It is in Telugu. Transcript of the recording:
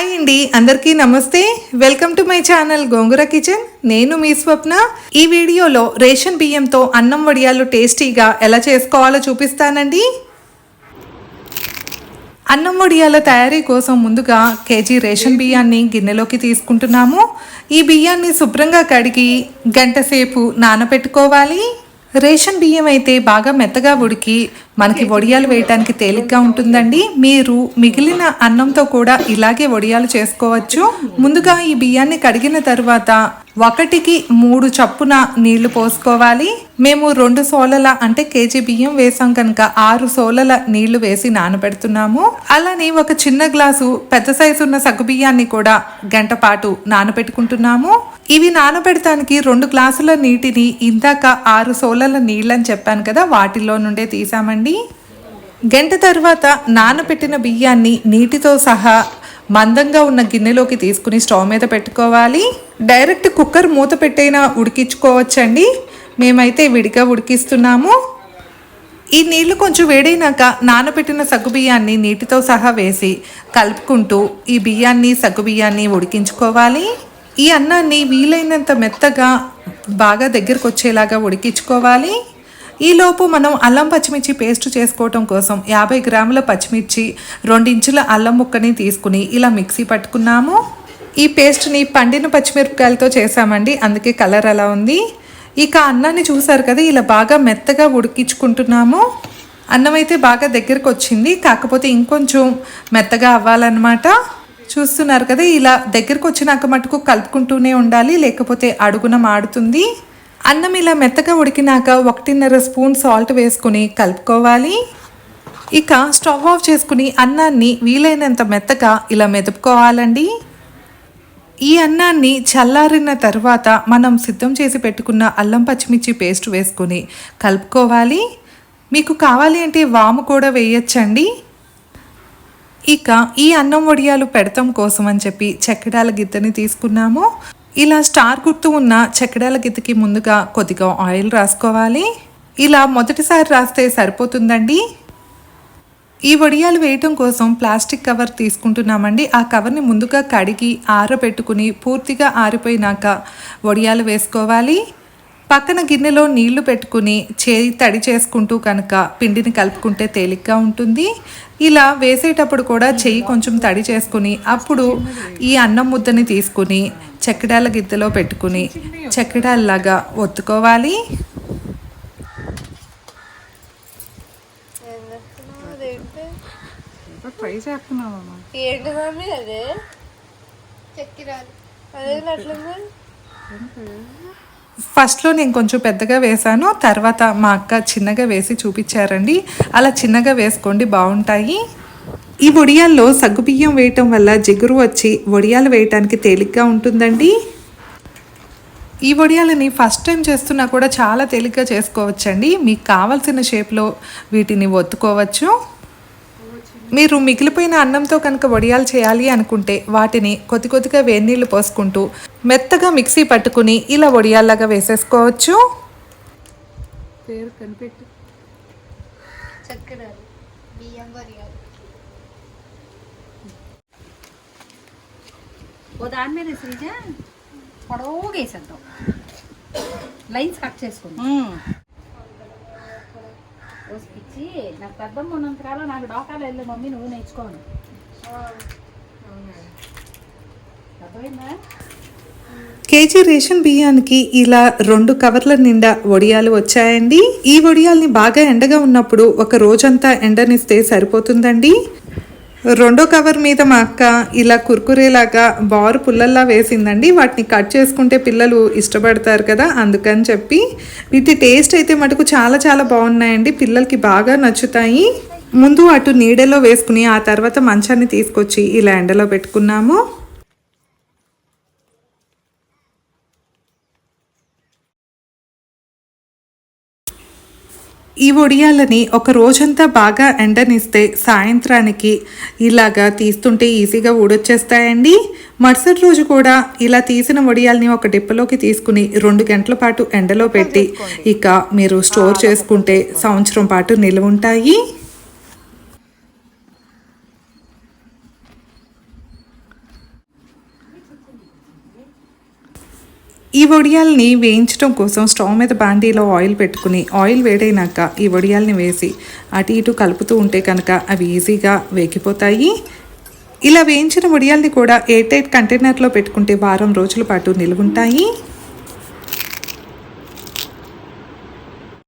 హాయ్ అండి అందరికీ నమస్తే. Welcome to my channel Gongura kitchen. నేను మీ స్వప్న. ఈ వీడియోలో రేషన్ బియ్యంతో అన్నం వడియాలు టేస్టీగా ఎలా చేసుకోవాలో చూపిస్తానండి. అన్నం వడియాల తయారీ కోసం ముందుగా కేజీ రేషన్ బియ్యాన్ని గిన్నెలోకి తీసుకుంటున్నాము. ఈ బియ్యాన్ని శుభ్రంగా కడిగి గంట సేపు నానబెట్టుకోవాలి రేషన్ బియ్యం అయితే బాగా మెత్తగా ఉడికి మనకి వడియాలు వేయటానికి తేలిగ్గా ఉంటుందండి. మీరు మిగిలిన అన్నంతో కూడా ఇలాగే వడియాలు చేసుకోవచ్చు. ముందుగా ఈ బియ్యాన్ని కడిగిన తర్వాత ఒకటికి మూడు చప్పున నీళ్ళు పోసుకోవాలి. మేము రెండు సోలల అంటే కేజీ బియ్యం వేసాం కనుక ఆరు సోలల నీళ్ళు వేసి నానబెడుతున్నాము. అలానే ఒక చిన్న గ్లాసు పెద్ద సైజు ఉన్న సగ్గు బియ్యాన్ని కూడా గంట పాటు నానబెట్టుకుంటున్నాము. ఇవి నానబెడటానికి రెండు గ్లాసుల నీటిని ఇందాక ఆరు సోలల నీళ్ళని చెప్పాను కదా వాటిలో నుండే తీసామండి. గంట తర్వాత నానబెట్టిన బియ్యాన్ని నీటితో సహా మందంగా ఉన్న గిన్నెలోకి తీసుకుని స్టవ్ మీద పెట్టుకోవాలి. డైరెక్ట్ కుక్కర్ మూత పెట్టైనా ఉడికించుకోవచ్చండి. మేమైతే విడిగా ఉడికిస్తున్నాము. ఈ నీళ్ళు కొంచెం వేడైనాక నానబెట్టిన సగ్గు బియ్యాన్ని నీటితో సహా వేసి కలుపుకుంటూ ఈ బియ్యాన్ని సగ్గు బియ్యాన్ని ఉడికించుకోవాలి. ఈ అన్నాన్ని వీలైనంత మెత్తగా బాగా దగ్గరకు వచ్చేలాగా ఉడికించుకోవాలి. ఈలోపు మనం అల్లం పచ్చిమిర్చి పేస్ట్ చేసుకోవటం కోసం యాభై గ్రాముల పచ్చిమిర్చి రెండించుల అల్లం ముక్కని తీసుకుని ఇలా మిక్సీ పట్టుకున్నాము. ఈ పేస్ట్ని పండిన పచ్చిమిరపకాయలతో చేసామండి అందుకే కలర్ అలా ఉంది. ఇక అన్నాన్ని చూసారు కదా ఇలా బాగా మెత్తగా ఉడికించుకుంటున్నాము. అన్నం అయితే బాగా దగ్గరకు వచ్చింది కాకపోతే ఇంకొంచెం మెత్తగా అవ్వాలన్నమాట. చూస్తున్నారు కదా ఇలా దగ్గరకు వచ్చినాక మటుకు కలుపుకుంటూనే ఉండాలి లేకపోతే అడుగున మాడుతుంది. అన్నం ఇలా మెత్తగా ఉడికినాక ఒకటిన్నర స్పూన్ సాల్ట్ వేసుకుని కలుపుకోవాలి. ఇక స్టవ్ ఆఫ్ చేసుకుని అన్నాన్ని వీలైనంత మెత్తగా ఇలా మెదుపుకోవాలండి. ఈ అన్నాన్ని చల్లారిన తర్వాత మనం సిద్ధం చేసి పెట్టుకున్న అల్లం పచ్చిమిర్చి పేస్ట్ వేసుకొని కలుపుకోవాలి. మీకు కావాలి అంటే వాము కూడా వేయచ్చండి. ఇక ఈ అన్నం వడియాలు పెడతాం కోసం అని చెప్పి చెక్కడాల గిద్దని తీసుకున్నాము. ఇలా స్టార్ గుర్తు ఉన్న చెక్కడాల గిద్దకి ముందుగా కొద్దిగా ఆయిల్ రాసుకోవాలి. ఇలా మొదటిసారి రాస్తే సరిపోతుందండి. ఈ వడియాలు వేయటం కోసం ప్లాస్టిక్ కవర్ తీసుకుంటున్నామండి. ఆ కవర్ని ముందుగా కడిగి ఆరబెట్టుకుని పూర్తిగా ఆరిపోయినాక వడియాలు వేసుకోవాలి. పక్కన గిన్నెలో నీళ్ళు పెట్టుకుని చేయి తడి చేసుకుంటూ కనుక పిండిని కలుపుకుంటే తేలిగ్గా ఉంటుంది. ఇలా వేసేటప్పుడు కూడా చెయ్యి కొంచెం తడి చేసుకుని అప్పుడు ఈ అన్నం ముద్దని తీసుకుని చెక్కడాల గిద్దెలో పెట్టుకుని చెక్కడాల్లాగా ఒత్తుకోవాలి. ట్రై చేస్తున్నావమ్మా ఏంటి మమ్మీ అదే? చక్కెరాలు. అదే అట్లుంది? ఫస్ట్లో నేను కొంచెం పెద్దగా వేశాను తర్వాత మా అక్క చిన్నగా వేసి చూపించారండి. అలా చిన్నగా వేసుకోండి బాగుంటాయి. ఈ వడియాల్లో సగ్గుబియ్యం వేయటం వల్ల జిగురు వచ్చి వడియాలు వేయటానికి తేలిగ్గా ఉంటుందండి. ఈ వడియాలని ఫస్ట్ టైం చేస్తున్నా కూడా చాలా తేలిగ్గా చేసుకోవచ్చండి. మీకు కావాల్సిన షేప్లో వీటిని ఒత్తుకోవచ్చు. మీరు మిగిలిపోయిన అన్నంతో కనుక వడియాలు చేయాలి అనుకుంటే వాటిని కొద్ది కొద్దిగా వేడినీళ్ళు పోసుకుంటూ మెత్తగా మిక్సీ పట్టుకుని ఇలా వడియాల్లాగా వేసేసుకోవచ్చు. పేరు కనిపెట్టు. చక్కెరాలు బియ్యం వరియాలు ఓ దాని మీద శ్రీజ పొడవుగా వేసేద్దాం. లైన్స్ కట్ చేసుకుందాం. పిచ్చి నాకు పెద్దమ్మ ఉన్నంతకాలం నాకు డోకాలు వెళ్ళి మమ్మీ నువ్వు నేర్చుకోను. అర్థమైందా? కేజీ రేషన్ బియ్యానికి ఇలా రెండు కవర్ల నిండా వడియాలు వచ్చాయండి. ఈ వడియాల్ని బాగా ఎండగా ఉన్నప్పుడు ఒక రోజంతా ఎండనిస్తే సరిపోతుందండి? రెండో కవర్ మీద మా అక్క ఇలా కుర్కురేలాగా బారు పుల్లల్లా వేసిందండి. వాటిని కట్ చేసుకుంటే పిల్లలు ఇష్టపడతారు కదా అందుకని చెప్పి. వీటి టేస్ట్ అయితే మటుకు చాలా చాలా బాగున్నాయండి. పిల్లలకి బాగా నచ్చుతాయి. ముందు అటు నీడలో వేసుకుని ఆ తర్వాత మంచాన్ని తీసుకొచ్చి ఇలా ఎండలో పెట్టుకున్నాము. ఈ వడియాలని ఒక రోజంతా బాగా ఎండనిస్తే సాయంత్రానికి ఇలాగా తీస్తుంటే ఈజీగా ఊడొచ్చేస్తాయండి. మరుసటి రోజు కూడా ఇలా తీసిన వడియాల్ని ఒక డిప్పలోకి తీసుకుని రెండు గంటల పాటు ఎండలో పెట్టి ఇక మీరు స్టోర్ చేసుకుంటే సంవత్సరం పాటు నిల్వ ఉంటాయి ఈ వడియాల్ని వేయించడం కోసం స్టవ్ మీద బాండీలో ఆయిల్ పెట్టుకుని ఆయిల్ వేడైనాక ఈ వడియాల్ని వేసి అటు ఇటు కలుపుతూ ఉంటే కనుక అవి ఈజీగా వేగిపోతాయి. ఇలా వేయించిన వడియాల్ని కూడా ఎయిర్ టైట్ కంటైనర్లో పెట్టుకుంటే వారం రోజుల పాటు నిలువుంటాయి.